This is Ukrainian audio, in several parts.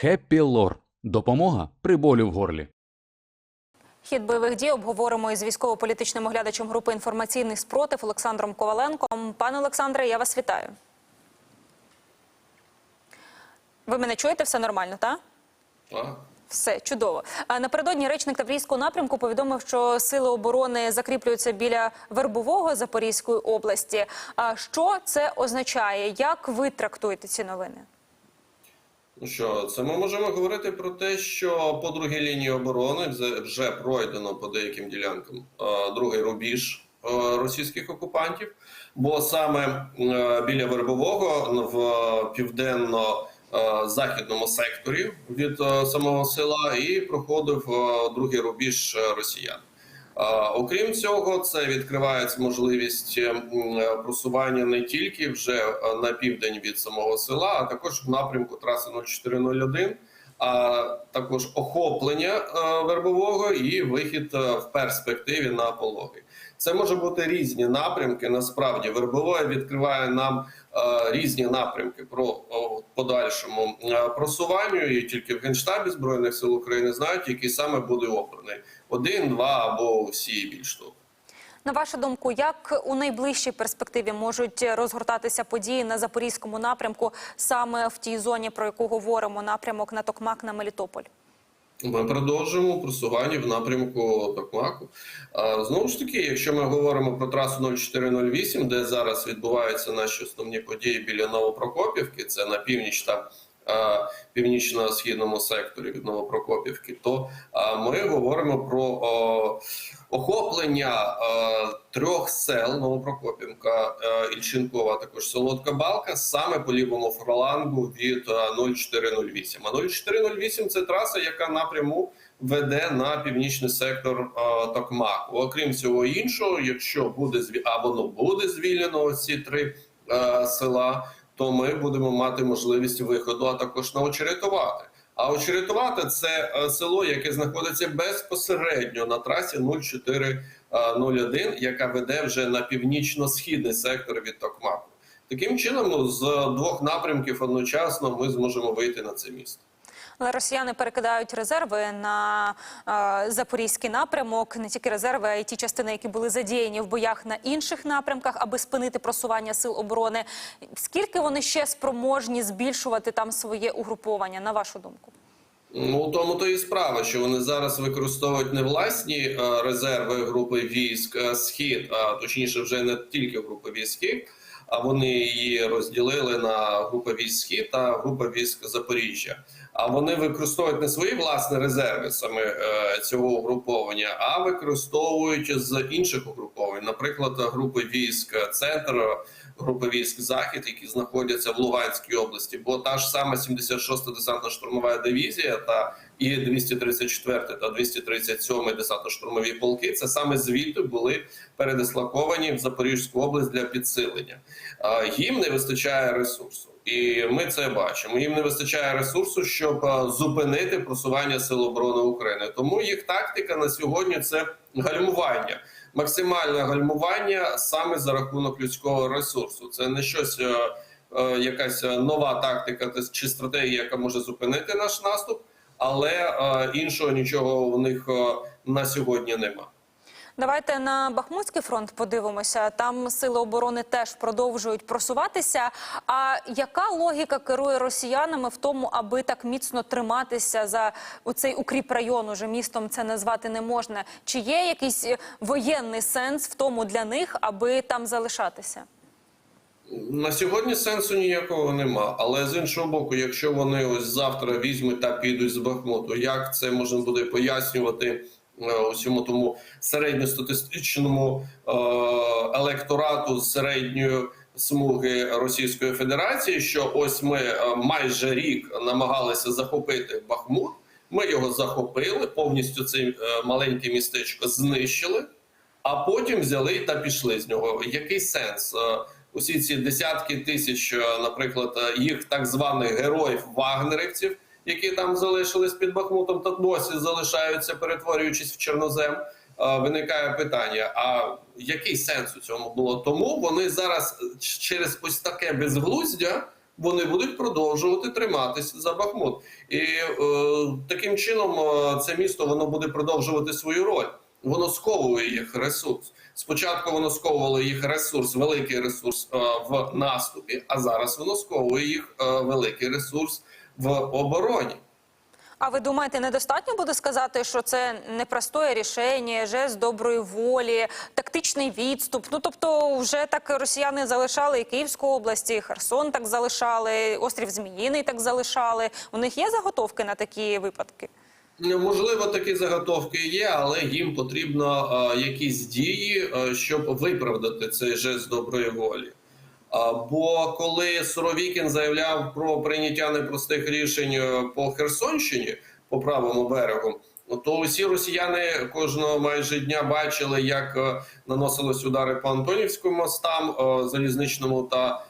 Хеппі Лор. Допомога при болі в горлі. Хід бойових дій обговоримо із військово-політичним оглядачем групи інформаційний спротив Олександром Коваленком. Пане Олександре, я вас вітаю. Ви мене чуєте? Все нормально, так? Так. Все чудово. Напередодні речник Таврійського напрямку повідомив, що сили оборони закріплюються біля Вербового Запорізької області. А що це означає? Як ви трактуєте ці новини? Ну що, це ми можемо говорити про те, що по другій лінії оборони вже- пройдено по деяким ділянкам е, другий рубіж е, російських окупантів, бо саме е, біля Вербового в південно західному секторі від самого села і проходив другий рубіж росіян. Окрім цього, це відкривається можливість е, е, просування не тільки вже е, на південь від самого села, а також в напрямку траси 0401, а також охоплення вербового і вихід в перспективі на пологи. Це може бути різні напрямки. Насправді вербове відкриває нам різні напрямки про подальшому е, просуванню, і тільки в генштабі збройних сил України знають, який саме буде обраний один, два або всі більш того. На вашу думку, як у найближчій перспективі можуть розгортатися події на запорізькому напрямку саме в тій зоні, про яку говоримо, напрямок на Токмак на Мелітополь? Ми продовжуємо просування в напрямку Токмаку. Знову ж таки, якщо ми говоримо про трасу 0408, де зараз відбуваються наші основні події біля Новопрокопівки, це на північ та північно-східному секторі від Новопрокопівки, то ми говоримо про охоплення е, трьох сел Новопрокопівка, е, Ільченкова, також Солодка Балка, саме по лівому флангу від е, 0408. А 0408 – це траса, яка напряму веде на північний сектор е, Токмаку. Окрім цього іншого, якщо буде зві... воно буде звільнено ці три е, села, то ми будемо мати можливість виходу, а також на очеретувати. А очеретувати це е, село, яке знаходиться безпосередньо на трасі 0401, яка веде вже на північно-східний сектор від Токмаку. Таким чином, з двох напрямків одночасно ми зможемо вийти на це місто. Але росіяни перекидають резерви на е, запорізький напрямок, не тільки резерви, а й ті частини, які були задіяні в боях на інших напрямках, аби спинити просування сил оборони. Скільки вони ще спроможні збільшувати там своє угруповання, на вашу думку? Ну, у тому то і справа, що вони зараз використовують не власні е, резерви групи військ е, Схід, а точніше, вже не тільки групи військ а вони її розділили на групи військ Схід та група військ Запоріжжя. А вони використовують не свої власні резерви саме е, цього угруповання, а використовують з інших угруповань, наприклад, групи військ Центр, групи військ Захід, які знаходяться в Луганській області, бо та ж сама 76-та десантно-штурмова дивізія та і 234 та 237 десантно-штурмові полки. Це саме звідти були передислоковані в Запорізьку область для підсилення. А, Їм не вистачає ресурсу, і ми це бачимо. Їм не вистачає ресурсу, щоб зупинити просування сил оборони України. Тому їх тактика на сьогодні це гальмування. Максимальне гальмування саме за рахунок людського ресурсу. Це не щось, е, е, якась нова тактика та- чи стратегія, яка може зупинити наш наступ, але е, іншого нічого у них е, на сьогодні нема. Давайте на Бахмутський фронт подивимося. Там сили оборони теж продовжують просуватися. А яка логіка керує росіянами в тому, аби так міцно триматися за оцей укріп район? Уже містом це назвати не можна. Чи є якийсь е, воєнний сенс в тому для них, аби там залишатися? На сьогодні сенсу ніякого нема. Але з іншого боку, якщо вони ось завтра візьмуть та підуть з Бахмуту, як це можна буде пояснювати усьому тому середньостатистичному е, електорату середньої смуги Російської Федерації, що ось ми е, майже рік намагалися захопити Бахмут. Ми його захопили, повністю це е, маленьке містечко знищили, а потім взяли та пішли з нього. Який сенс? Е, Усі ці десятки тисяч, е, наприклад, е, їх так званих героїв вагнерівців, які там залишились під Бахмутом, та досі залишаються, перетворюючись в чорнозем. Е, Виникає питання: а який сенс у цьому було? Тому вони зараз через ось таке безглуздя вони будуть продовжувати триматися за Бахмут. І е, таким чином е, це місто воно буде продовжувати свою роль. Воно сковує їх ресурс. Спочатку воно сковувало їх ресурс, великий ресурс е, в наступі, а зараз воно сковує їх е, великий ресурс в обороні. А ви думаєте, недостатньо буде сказати, що це непростое рішення, жест доброї волі, тактичний відступ? Ну тобто, вже так росіяни залишали і Київську область, і Херсон так залишали, острів Зміїний так залишали. У них є заготовки на такі випадки? Можливо, такі заготовки є, але їм потрібно е, якісь дії, е, щоб виправдати цей жест доброї волі. Бо коли Суровікін заявляв про прийняття непростих рішень е, по Херсонщині, по правому берегу, то усі росіяни кожного майже дня бачили, як наносились удари по Антонівському мостам, залізничному та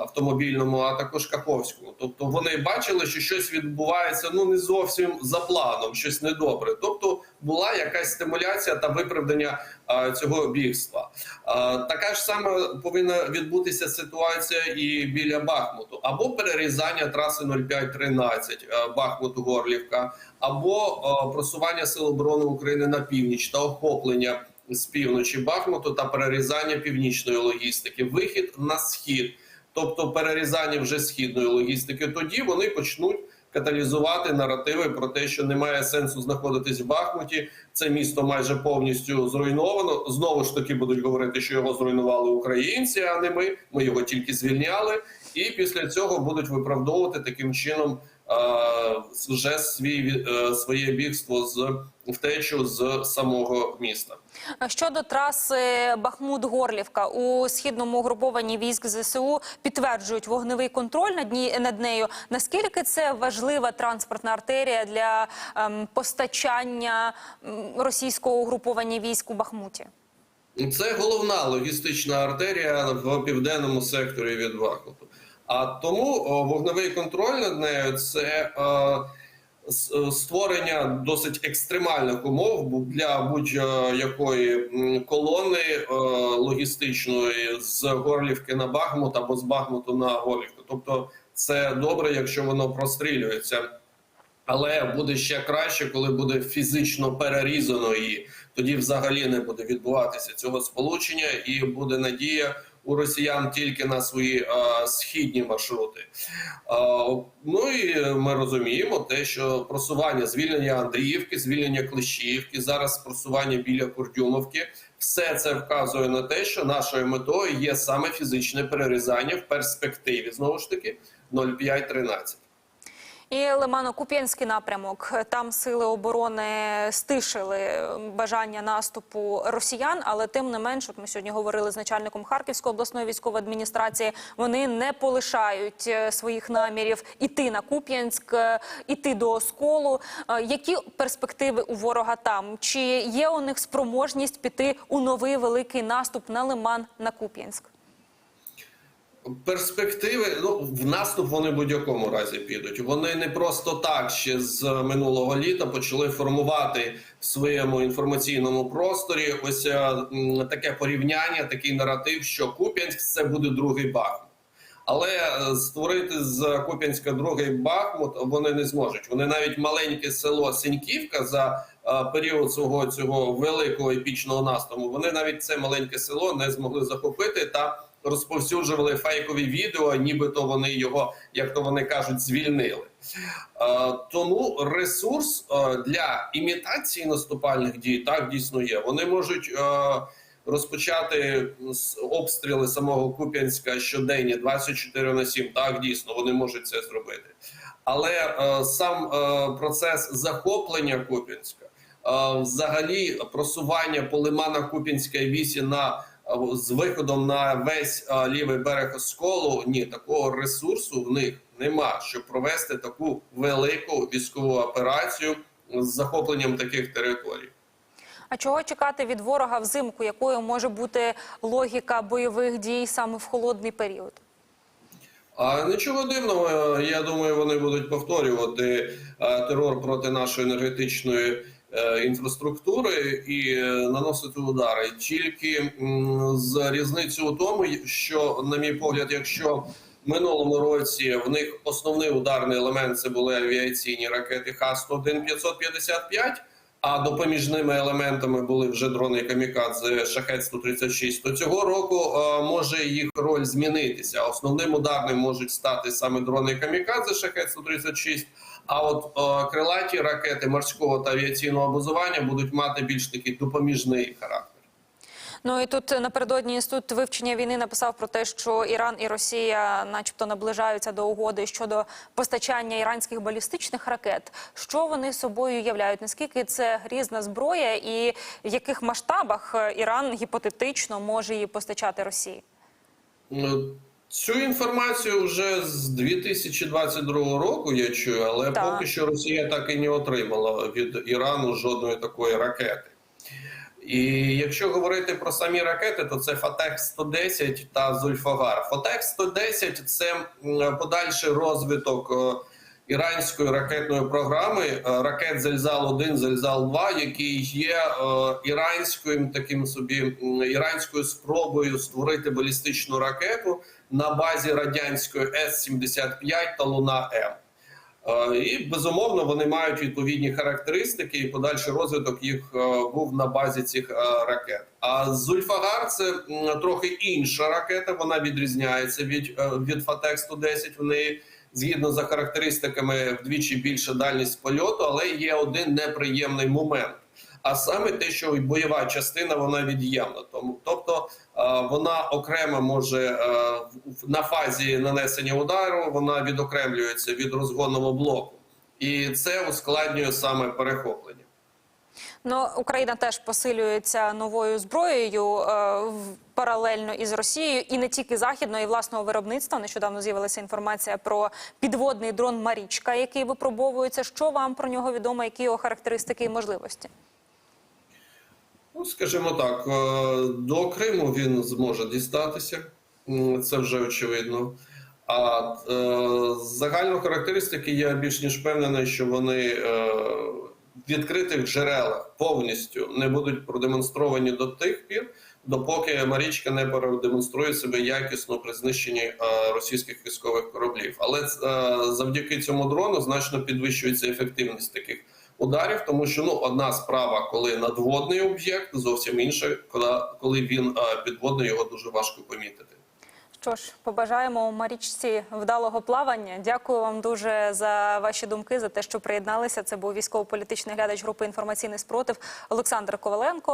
автомобільному, а також Каховському. Тобто вони бачили, що щось відбувається ну не зовсім за планом, щось недобре. Тобто була якась стимуляція та виправдання е, цього бігства. Е, така ж сама повинна відбутися ситуація і біля Бахмуту, або перерізання траси 0513 е, Бахмуту Горлівка, або е, просування сил оборони України на північ та охоплення з півночі Бахмуту та перерізання північної логістики, вихід на схід, тобто перерізання вже східної логістики. Тоді вони почнуть каталізувати наративи про те, що немає сенсу знаходитись в Бахмуті. Це місто майже повністю зруйновано. Знову ж таки будуть говорити, що його зруйнували українці, а не ми. Ми його тільки звільняли. І після цього будуть виправдовувати таким чином вже свій е, своє бігство з втечу з самого міста. Щодо траси Бахмут-Горлівка у східному угрупованні військ ЗСУ підтверджують вогневий контроль над, ній, над нею. Наскільки це важлива транспортна артерія для ем, постачання російського угруповання військ у Бахмуті? Це головна логістична артерія в південному секторі від Бахмуту. А тому вогневий контроль над нею це е, е, створення досить екстремальних умов для будь-якої колони е, логістичної з Горлівки на Бахмут або з Бахмуту на Горлівку. Тобто, це добре, якщо воно прострілюється. Але буде ще краще, коли буде фізично перерізано її. Тоді взагалі не буде відбуватися цього сполучення, і буде надія у росіян тільки на свої е, східні маршрути. Е, ну і ми розуміємо те, що просування звільнення Андріївки, звільнення Клещіївки, зараз просування біля Курдюмовки. Все це вказує на те, що нашою метою є саме фізичне перерізання в перспективі знову ж таки 0,5-13. І Лимано-Куп'янський напрямок. Там сили оборони стишили бажання наступу росіян, але тим не менш, от ми сьогодні говорили з начальником Харківської обласної військової адміністрації. Вони не полишають е, своїх намірів іти на Куп'янськ, е, іти до Осколу. Е, Які перспективи у ворога там? Чи є у них спроможність піти у новий великий наступ на Лиман на Куп'янськ? Перспективи ну в наступ вони в будь-якому разі підуть. Вони не просто так ще з минулого літа почали формувати в своєму інформаційному просторі ось е, м, таке порівняння, такий наратив, що Куп'янськ це буде другий Бахмут. Але е, створити з Куп'янська другий Бахмут вони не зможуть. Вони навіть маленьке село Синьківка за період свого цього великого епічного наступу. Вони навіть це маленьке село не змогли захопити та розповсюджували фейкові відео, нібито вони його, як то вони кажуть, звільнили. Тому ресурс для імітації наступальних дій так дійсно є. Вони можуть розпочати обстріли самого Куп'янська щоденні 24 на 7. Так дійсно вони можуть це зробити. Але е, сам е, процес захоплення Куп'янська, взагалі просування по лиманах Куп'янської вісі на з виходом на весь лівий берег Осколу, ні, такого ресурсу в них нема, щоб провести таку велику військову операцію з захопленням таких територій. А чого чекати від ворога взимку? Якою може бути логіка бойових дій саме в холодний період? А нічого дивного, я думаю, вони будуть повторювати терор проти нашої енергетичної інфраструктури і е, наносити удари. Тільки з різницею у тому, що, на мій погляд, якщо В минулому році в них основний ударний елемент це були авіаційні ракети Х-101 555, а допоміжними елементами були вже дрони камікадзе Шахет 136 То цього року е, може їх роль змінитися. Основним ударним можуть стати саме дрони камікадзе Шахет 136 а от е, крилаті ракети морського та авіаційного базування будуть мати більш такий допоміжний характер. Ну і тут напередодні інститут вивчення війни написав про те, що Іран і Росія, начебто, наближаються до угоди щодо постачання іранських балістичних ракет. Що вони собою являють? Наскільки це грізна зброя, і в яких масштабах Іран гіпотетично може її постачати Росії? Ну, Цю інформацію вже з 2022 року я чую, але Так. поки що Росія так і не отримала від Ірану жодної такої ракети. І якщо говорити про самі ракети, то це Фатех 110 та Зульфагар. Фатех 110 це подальший розвиток е, іранської ракетної програми е, ракет Зельзал 1 Зельзал 2 які є е, іранською таким собі іранською спробою створити балістичну ракету на базі радянської С-75 та Луна М. Е, І безумовно вони мають відповідні характеристики, і подальший розвиток їх був на базі цих ракет. А Зульфагар це трохи інша ракета. Вона відрізняється від, від Фатех 110 В неї згідно за характеристиками вдвічі більша дальність польоту, але є один неприємний момент. А саме те, що бойова частина вона від'ємна. Тому тобто е, вона окремо може е, на фазі нанесення удару, вона відокремлюється від розгонного блоку, і це ускладнює саме перехоплення. Ну, Україна теж посилюється новою зброєю е, паралельно із Росією, і не тільки західного і власного виробництва. Нещодавно з'явилася інформація про підводний дрон Марічка, який випробовується. Що вам про нього відомо? Які його характеристики і можливості? Ну, скажімо так, е, до Криму він зможе дістатися, це вже очевидно. А е, з загальної характеристики я більш ніж впевнений, що вони е, відкритих джерелах повністю не будуть продемонстровані до тих пір, допоки Марічка не продемонструє себе якісно при знищенні е, російських військових кораблів. Але е, завдяки цьому дрону значно підвищується ефективність таких ударів, тому що ну одна справа, коли надводний об'єкт, зовсім інша, коли, він е, підводний, його дуже важко помітити. Що ж, побажаємо Марічці вдалого плавання. Дякую вам дуже за ваші думки, за те, що приєдналися. Це був військово-політичний глядач групи інформаційний спротив Олександр Коваленко.